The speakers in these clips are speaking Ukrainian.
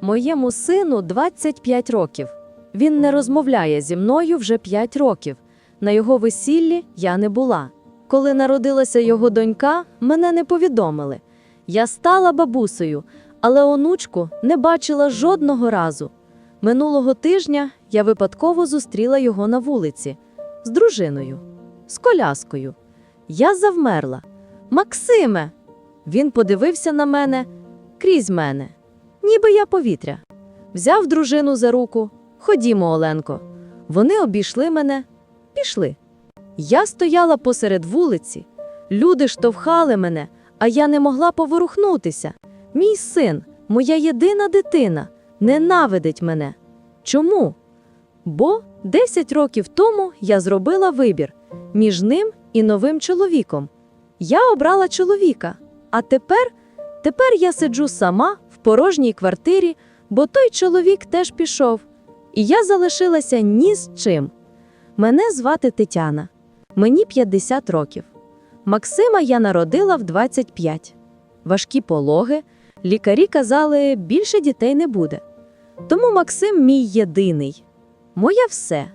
Моєму сину 25 років. Він не розмовляє зі мною вже 5 років. На його весіллі я не була. Коли народилася його донька, мене не повідомили. Я стала бабусею, але онучку не бачила жодного разу. Минулого тижня я випадково зустріла його на вулиці з дружиною, з коляскою. Я завмерла. Максиме! Він подивився на мене крізь мене, ніби я повітря. Взяв дружину за руку. Ходімо, Оленко. Вони обійшли мене, пішли. Я стояла посеред вулиці, люди штовхали мене, а я не могла поворухнутися. Мій син, моя єдина дитина, ненавидить мене. Чому? Бо 10 років тому я зробила вибір між ним і новим чоловіком. Я обрала чоловіка, а тепер, тепер я сиджу сама порожній квартирі, бо той чоловік теж пішов. І я залишилася ні з чим. Мене звати Тетяна. Мені 50 років. Максима я народила в 25. Важкі пологи. Лікарі казали, більше дітей не буде. Тому Максим мій єдиний. Моє все.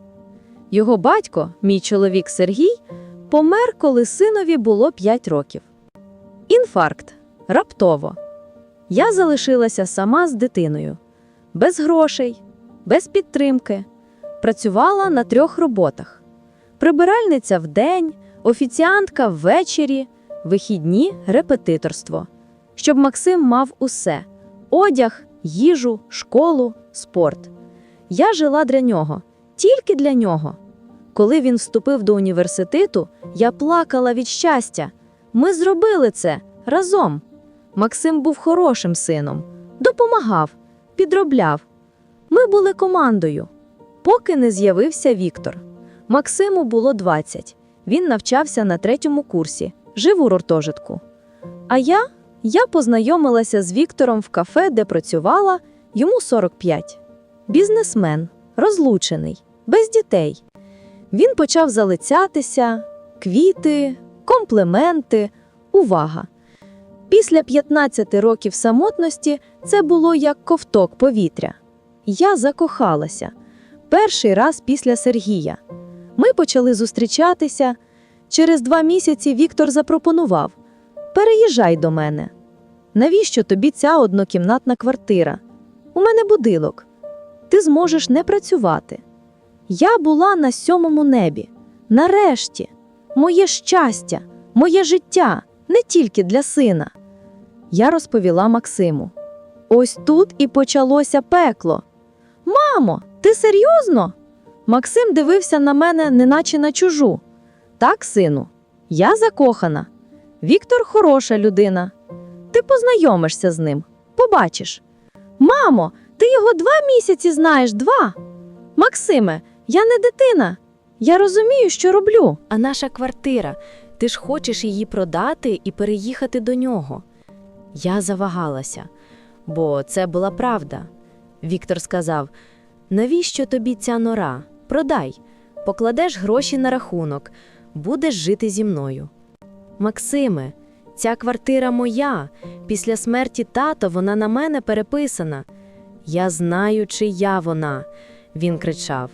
Його батько, мій чоловік Сергій, помер, коли синові було 5 років. Інфаркт. Раптово. Я залишилася сама з дитиною. Без грошей, без підтримки. Працювала на трьох роботах: прибиральниця вдень, офіціантка ввечері, вихідні репетиторство. Щоб Максим мав усе: одяг, їжу, школу, спорт. Я жила для нього, тільки для нього. Коли він вступив до університету, я плакала від щастя. Ми зробили це разом. Максим був хорошим сином, допомагав, підробляв. Ми були командою. Поки не з'явився Віктор. Максиму було 20. Він навчався на третьому курсі, жив у гуртожитку. А я, я познайомилася з Віктором в кафе, де працювала, йому 45. Бізнесмен, розлучений, без дітей. Він почав залицятися, квіти, компліменти, увага. Після 15 років самотності це було як ковток повітря. Я закохалася перший раз після Сергія. Ми почали зустрічатися. Через два місяці Віктор запропонував: Переїжджай до мене. Навіщо тобі ця однокімнатна квартира? У мене будинок. Ти зможеш не працювати. Я була на сьомому небі. Нарешті, моє щастя, моє життя не тільки для сина. Я розповіла Максиму. Ось тут і почалося пекло. Мамо, ти серйозно? Максим дивився на мене, неначе на чужу. Так, сину, я закохана. Віктор хороша людина. Ти познайомишся з ним, побачиш. Мамо, ти його два місяці знаєш, два. Максиме, я не дитина. Я розумію, що роблю. А наша квартира, ти ж хочеш її продати і переїхати до нього. Я завагалася, бо це була правда. Віктор сказав: навіщо тобі ця нора? Продай, покладеш гроші на рахунок, будеш жити зі мною. Максиме, ця квартира моя. Після смерті тата вона на мене переписана. Я знаю, чия вона, він кричав.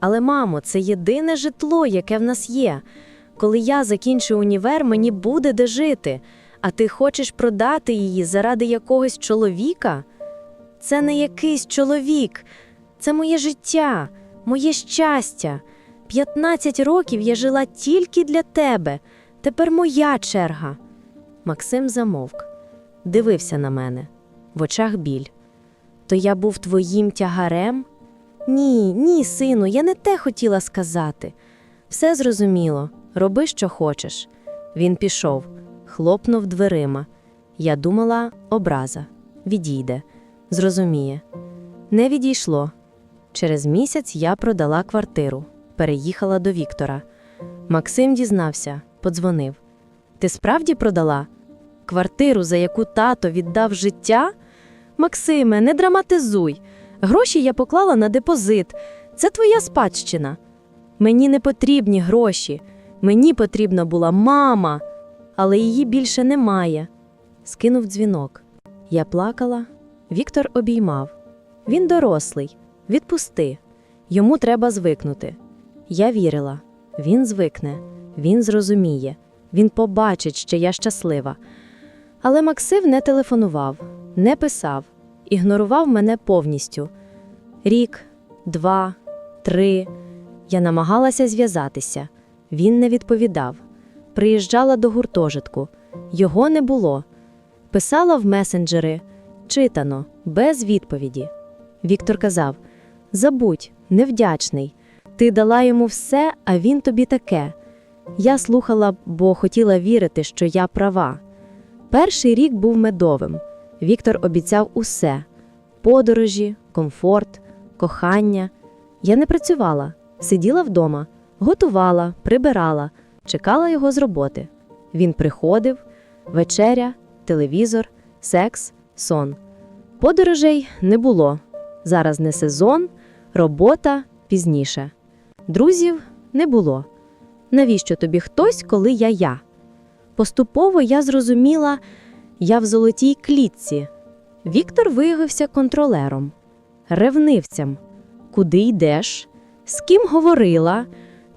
Але, мамо, це єдине житло, яке в нас є. Коли я закінчу універ, мені буде де жити, а ти хочеш продати її заради якогось чоловіка? Це не якийсь чоловік, це моє життя, моє щастя. 15 років я жила тільки для тебе. Тепер моя черга. Максим замовк, дивився на мене, в очах біль. То я був твоїм тягарем? Ні, ні, сину, я не те хотіла сказати. Все зрозуміло, роби, що хочеш. Він пішов, хлопнув дверима. Я думала, образа. Відійде, зрозуміє. Не відійшло. Через місяць я продала квартиру, переїхала до Віктора. Максим дізнався, подзвонив. Ти справді продала? Квартиру, за яку тато віддав життя? Максиме, не драматизуй. Гроші я поклала на депозит. Це твоя спадщина. Мені не потрібні гроші. Мені потрібна була мама, але її більше немає. Скинув дзвінок. Я плакала, Віктор обіймав. Він дорослий. Відпусти. Йому треба звикнути. Я вірила. Він звикне, він зрозуміє, він побачить, що я щаслива. Але Максим не телефонував, не писав, ігнорував мене повністю. Рік, два, три. Я намагалася зв'язатися. Він не відповідав. Приїжджала до гуртожитку. Його не було. Писала в месенджери, читано, без відповіді. Віктор казав: Забудь, невдячний. Ти дала йому все, а він тобі таке. Я слухала, бо хотіла вірити, що я права. Перший рік був медовим. Віктор обіцяв усе: подорожі, комфорт, кохання. Я не працювала, сиділа вдома, готувала, прибирала, чекала його з роботи. Він приходив, вечеря, телевізор, секс, сон. Подорожей не було. Зараз не сезон, робота пізніше. Друзів не було. Навіщо тобі хтось, коли я я? Поступово я зрозуміла, я в золотій клітці. Віктор виявився контролером, ревнивцем. Куди йдеш? З ким говорила?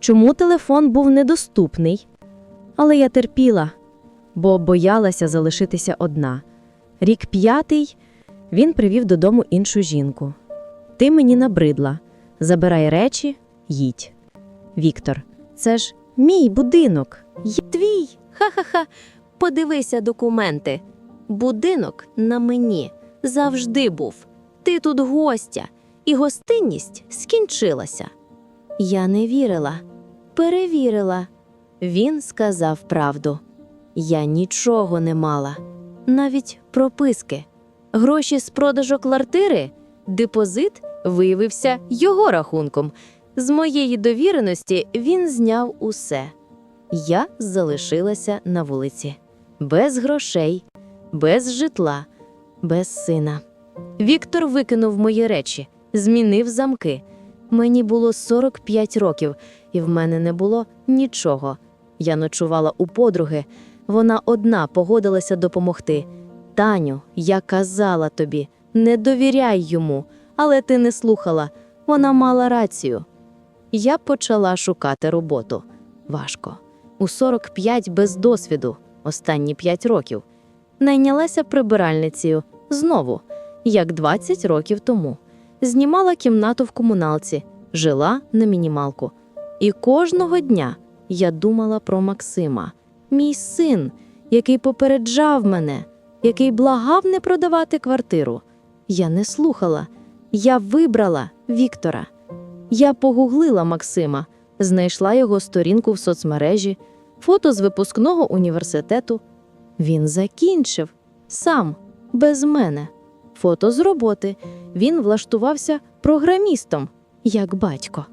Чому телефон був недоступний? Але я терпіла, бо боялася залишитися одна. Рік п'ятий він привів додому іншу жінку. Ти мені набридла. Забирай речі, їдь. Віктор, це ж мій будинок. Й- Твій. Ха-ха-ха. Подивися документи. Будинок на мені завжди був. Ти тут гостя, і гостинність скінчилася. Я не вірила, перевірила. Він сказав правду. Я нічого не мала, навіть прописки. Гроші з продажу квартири, депозит виявився його рахунком. З моєї довіреності він зняв усе. Я залишилася на вулиці без грошей, без житла, без сина. Віктор викинув мої речі, змінив замки. Мені було 45 років, і в мене не було нічого. Я ночувала у подруги. Вона одна погодилася допомогти. Таню, я казала тобі, не довіряй йому, але ти не слухала. Вона мала рацію. Я почала шукати роботу. Важко. У 45 без досвіду, останні 5 років. Найнялася прибиральницею знову, як 20 років тому. Знімала кімнату в комуналці, жила на мінімалку. І кожного дня я думала про Максима, мій син, який попереджав мене, який благав не продавати квартиру. Я не слухала. Я вибрала Віктора. Я погуглила Максима, знайшла його сторінку в соцмережі, фото з випускного університету. Він закінчив сам, без мене. Фото з роботи. Він влаштувався програмістом, як батько.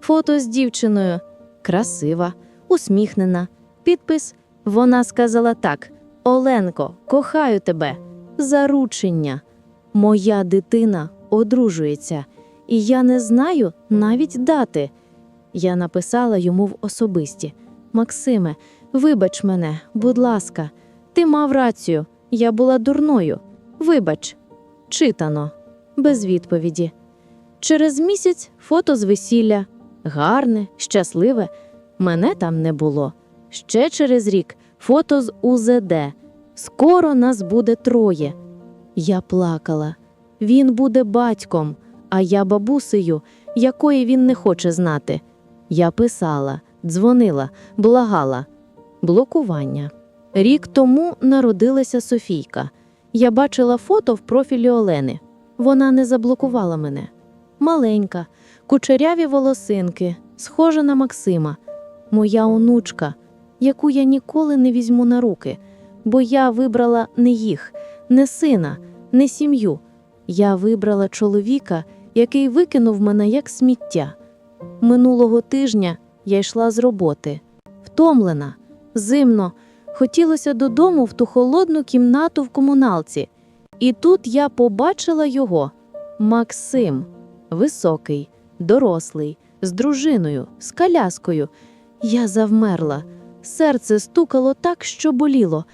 Фото з дівчиною красива, усміхнена. Підпис Вона сказала так: Оленко, кохаю тебе. Заручення. Моя дитина одружується, і я не знаю навіть дати. Я написала йому в особисті: Максиме, вибач мене, будь ласка, ти мав рацію, я була дурною. Вибач, читано, без відповіді. Через місяць фото з весілля гарне, щасливе. Мене там не було. Ще через рік фото з УЗД. Скоро нас буде троє. Я плакала. Він буде батьком, а я бабусею, якої він не хоче знати. Я писала, дзвонила, благала. Блокування. Рік тому народилася Софійка. Я бачила фото в профілі Олени. Вона не заблокувала мене. Маленька, кучеряві волосинки, схожа на Максима, моя онучка, яку я ніколи не візьму на руки, бо я вибрала не їх, не сина, не сім'ю. Я вибрала чоловіка, який викинув мене як сміття. Минулого тижня я йшла з роботи, втомлена, зимно, хотілося додому в ту холодну кімнату в комуналці. І тут я побачила його Максим, високий, дорослий, з дружиною, з коляскою. Я завмерла. Серце стукало так, що боліло.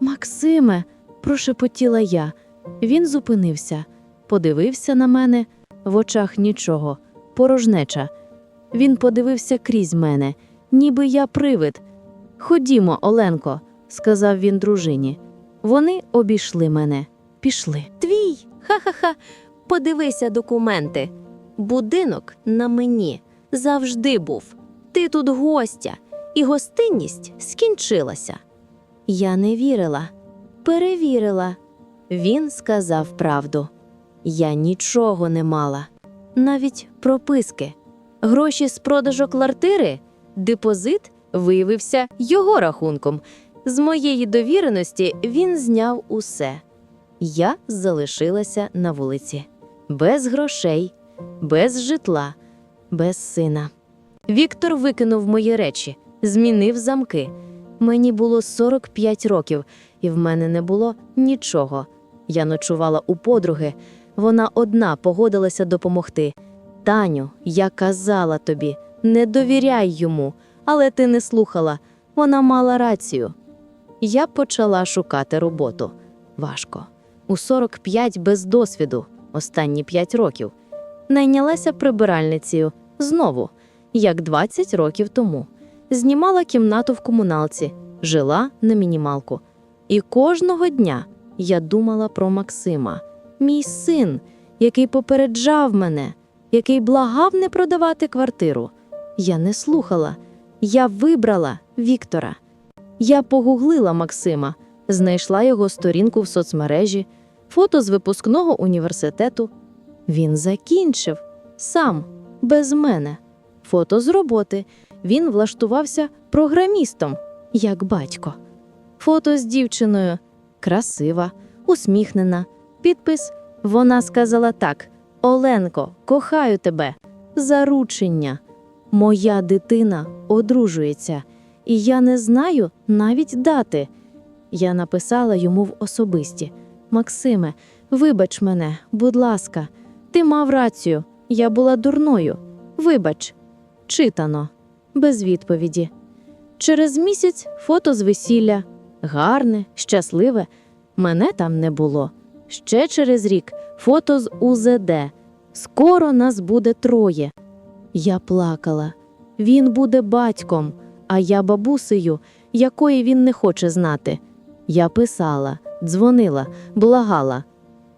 Максиме, прошепотіла я. Він зупинився, подивився на мене, в очах нічого, порожнеча. Він подивився крізь мене, ніби я привид. Ходімо, Оленко, сказав він дружині. Вони обійшли мене, пішли. Твій, ха-ха-ха, подивися документи. Будинок на мені завжди був. Ти тут гостя, і гостинність скінчилася. Я не вірила, перевірила. Він сказав правду. Я нічого не мала, навіть прописки. Гроші з продажу квартири, депозит виявився його рахунком. З моєї довіреності він зняв усе. Я залишилася на вулиці без грошей, без житла, без сина. Віктор викинув мої речі, змінив замки. Мені було 45 років, і в мене не було нічого. Я ночувала у подруги. Вона одна погодилася допомогти. Таню, я казала тобі, не довіряй йому, але ти не слухала. Вона мала рацію. Я почала шукати роботу. Важко. У 45 без досвіду, останні 5 років. Найнялася прибиральницею знову, як 20 років тому. Знімала кімнату в комуналці, жила на мінімалку. І кожного дня я думала про Максима, мій син, який попереджав мене, який благав не продавати квартиру. Я не слухала. Я вибрала Віктора. Я погуглила Максима, знайшла його сторінку в соцмережі, фото з випускного університету. Він закінчив сам, без мене. Фото з роботи. Він влаштувався програмістом, як батько. Фото з дівчиною красива, усміхнена. Підпис вона сказала так: Оленко, кохаю тебе. Заручення. Моя дитина одружується, і я не знаю навіть дати. Я написала йому в особисті: Максиме, вибач мене, будь ласка, ти мав рацію, я була дурною. Вибач, читано, без відповіді. Через місяць фото з весілля гарне, щасливе. Мене там не було. Ще через рік фото з УЗД. Скоро нас буде троє. Я плакала. Він буде батьком, а я бабусею, якої він не хоче знати. Я писала, дзвонила, благала.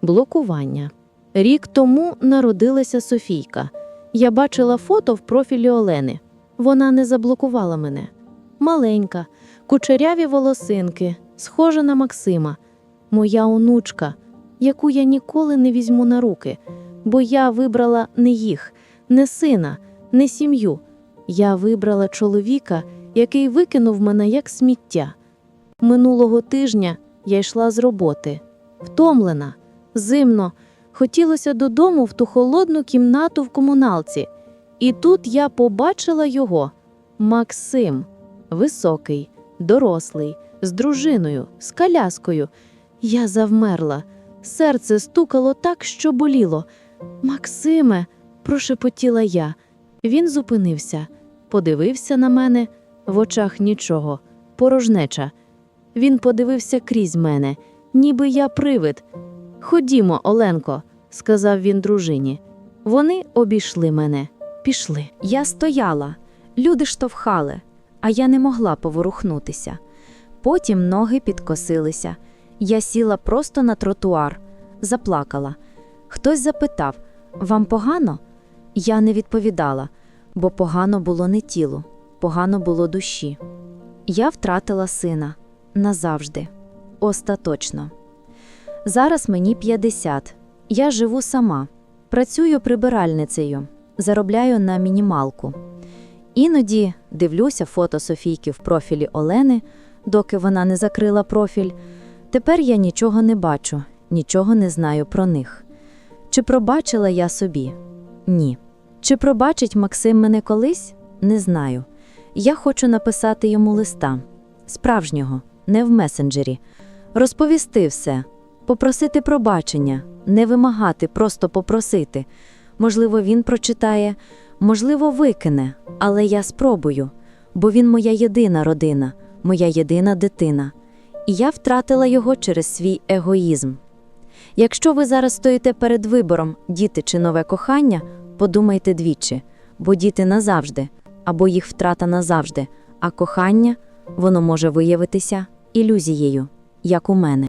Блокування. Рік тому народилася Софійка. Я бачила фото в профілі Олени. Вона не заблокувала мене. Маленька, кучеряві волосинки, схожа на Максима, моя онучка, яку я ніколи не візьму на руки, бо я вибрала не їх, не сина, не сім'ю. Я вибрала чоловіка, який викинув мене як сміття. Минулого тижня я йшла з роботи, втомлена, зимно, хотілося додому в ту холодну кімнату в комуналці. І тут я побачила його Максим, високий, дорослий, з дружиною, з коляскою. Я завмерла, серце стукало так, що боліло. Максиме, прошепотіла я. Він зупинився, подивився на мене, в очах нічого, порожнеча. Він подивився крізь мене, ніби я привид. Ходімо, Оленко, сказав він дружині. Вони обійшли мене, пішли. Я стояла, люди штовхали, а я не могла поворухнутися. Потім ноги підкосилися. Я сіла просто на тротуар, заплакала. Хтось запитав: Вам погано? Я не відповідала, бо погано було не тілу, погано було душі. Я втратила сина назавжди, остаточно. Зараз мені 50. Я живу сама, працюю прибиральницею, заробляю на мінімалку. Іноді дивлюся фото Софійки в профілі Олени, доки вона не закрила профіль. Тепер я нічого не бачу, нічого не знаю про них. Чи пробачила я собі? Ні. Чи пробачить Максим мене колись? Не знаю. Я хочу написати йому листа справжнього, не в месенджері, розповісти все, попросити пробачення, не вимагати, просто попросити. Можливо, він прочитає, можливо, викине, але я спробую, бо він моя єдина родина, моя єдина дитина. І я втратила його через свій егоїзм. Якщо ви зараз стоїте перед вибором діти чи нове кохання, подумайте двічі, бо діти назавжди, або їх втрата назавжди, а кохання воно може виявитися ілюзією, як у мене.